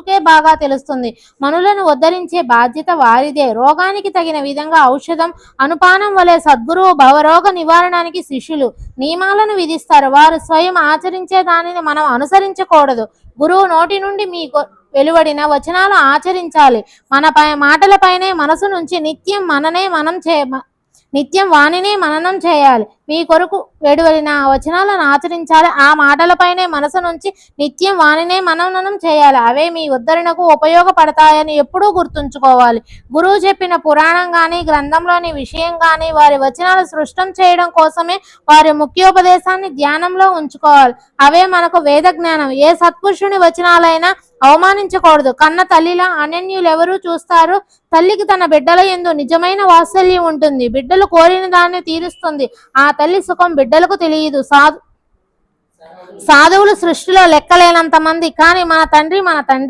కే బాగా తెలుస్తుంది. మనులను ఉద్ధరించే బాధ్యత వారిదే. రోగానికి తగిన విధంగా ఔషధం అనుపానం వలె సద్గురువు భవరోగ నివారణానికి శిష్యులు. నియమాలను విధిస్తారు. వారు స్వయం ఆచరించే దానిని మనం అనుసరించకూడదు. గురువు నోటి నుండి మీకు వెలువడిన వచనాలు ఆచరించాలి. మన పై మాటలపైనే మనసు నుంచి నిత్యం మననే మనం చే నిత్యం వాణిని మననం చేయాలి. మీ కొరకు వేడువలిన? ఆ వచనాలను ఆచరించాలి. ఆ మాటలపైనే మనసు నుంచి నిత్యం వాణినే మననం చేయాలి. అవే మీ ఉద్ధరణకు ఉపయోగపడతాయని ఎప్పుడూ గుర్తుంచుకోవాలి. గురువు చెప్పిన పురాణం కానీ గ్రంథంలోని విషయం కానీ వారి వచనాలు సృష్టం చేయడం కోసమే వారి ముఖ్యోపదేశాన్ని ధ్యానంలో ఉంచుకోవాలి. అవే మనకు వేద జ్ఞానం ఏ సత్పురుషుని వచనాలైనా అవమానించకూడదు. కన్న తల్లిలా అనన్యులు ఎవరు చూస్తారు? తల్లికి తన బిడ్డల ఎందు నిజమైన వాత్సల్యం ఉంటుంది. బిడ్డలు కోరిన దాన్ని తీరుస్తుంది. ఆ తల్లి సుఖం బిడ్డలకు తెలియదు. సాధు సాధువులు సృష్టిలో లెక్కలేనంత మంది కానీ మన తండ్రి మన తండ్రి.